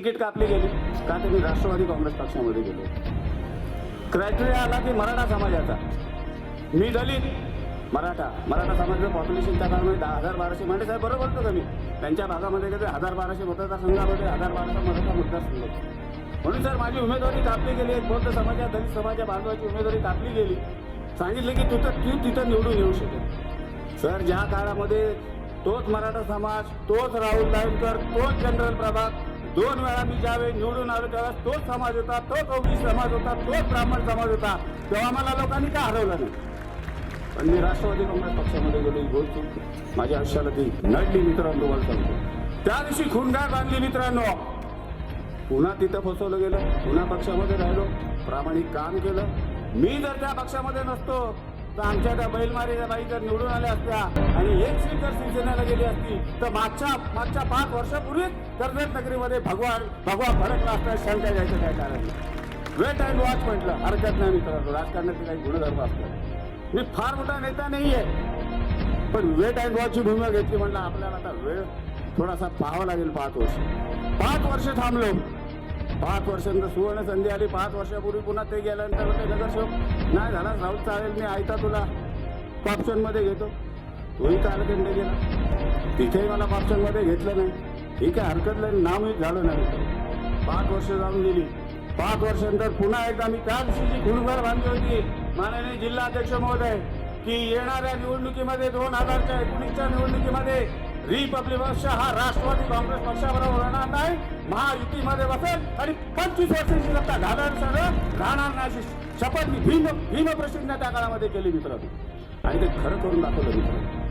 Ticket कापली गेली का तर मी राष्ट्रवादी काँग्रेस पक्षामध्ये गेलो. क्रायटेरिया आला की मराठा समाजाचा. मी दलित मराठा. मराठा समाजाचं पॉप्युलेशन त्या काळामध्ये दहा हजार बाराशे. म्हणजे साहेब बरोबर बोलतो का मी त्यांच्या भागामध्ये कधी हजार बाराशे मतदारसंघामध्ये हजार बाराशे मराठा मतदारसंघ. होते. म्हणून सर माझी उमेदवारी कापली गेली. एक बौद्ध समाजा दलित समाजा बांधवाची उमेदवारी कापली गेली. सांगितलं की तू तर तू तिथं निवडून येऊ शकेल. सर ज्या काळामध्ये तोच मराठा समाज तोच राहुल दायकर तोच जनरल प्रभाग दोन वेळा मी ज्यावेळी निवडून आलो त्यावेळेस तोच समाज होता तोच ओबीसी समाज होता तोच ब्राह्मण समाज होता. तेव्हा मला लोकांनी का हरवलं नाही? पण मी राष्ट्रवादी काँग्रेस पक्षामध्ये गेलो ही माझ्या आयुष्याला ती नडली मित्रांनो मला सांगतो. त्या दिवशी खुंडाळ बांधली मित्रांनो. पुन्हा तिथं फसवलं गेलं पुन्हा पक्षामध्ये राहिलो प्रामाणिक काम केलं. मी जर त्या पक्षामध्ये नसतो तर आमच्या त्या बैलमारीच्या बाई जर निवडून आल्या असत्या. आणि एक सीट जर शिवसेनेला गेली असती तर मागच्या मागच्या पाच वर्षापूर्वीच कर्जत नगरीमध्ये भगवा भगवा फडकला असता शंका घ्यायचं काय कारण? नाही. वेट अँड वॉच म्हटलं हरकत नाही मित्रांनो राजकारणाचे काही गुणधर्म असतात. मी फार मोठा नेता नाही आहे पण वेट अँड वॉचची भूमिका घेतली म्हटलं आपल्याला आता वेळ थोडासा पाहावा लागेल पाच वर्ष. पाच वर्ष थांबलो. पाच वर्षांतर सुवर्ण संधी आली. पाच वर्षापूर्वी पुन्हा ते गेल्यानंतर म्हणते नगरसेवक नाही झाला साऊथ चालेल मी आयता तुला पापशनमध्ये घेतो. तोही कालखंड गेला. तिथेही मला पापशनमध्ये घेतलं नाही. ठीक आहे हरकत नाही नामही झालं नाही. पाच वर्ष जाऊन गेली. पाच वर्षानंतर पुन्हा एकदा मी त्या दिवशीची खुणभर बांधली होती माननीय जिल्हाध्यक्ष महोदय की येणाऱ्या निवडणुकीमध्ये दोन हजारच्या एकोणीसच्या निवडणुकीमध्ये रिपब्लिक पक्ष हा राष्ट्रवादी काँग्रेस पक्षाबरोबर राहणार नाही. महायुतीमध्ये बसेल आणि पंचवीस वर्षांची सत्ता घालणार सगळं. राहणार नाही अशी शपथ मी भीम भीम प्रसिद्ध त्या काळामध्ये केली मित्रांनो. आणि ते खरं करून दाखवलं मित्रांनो.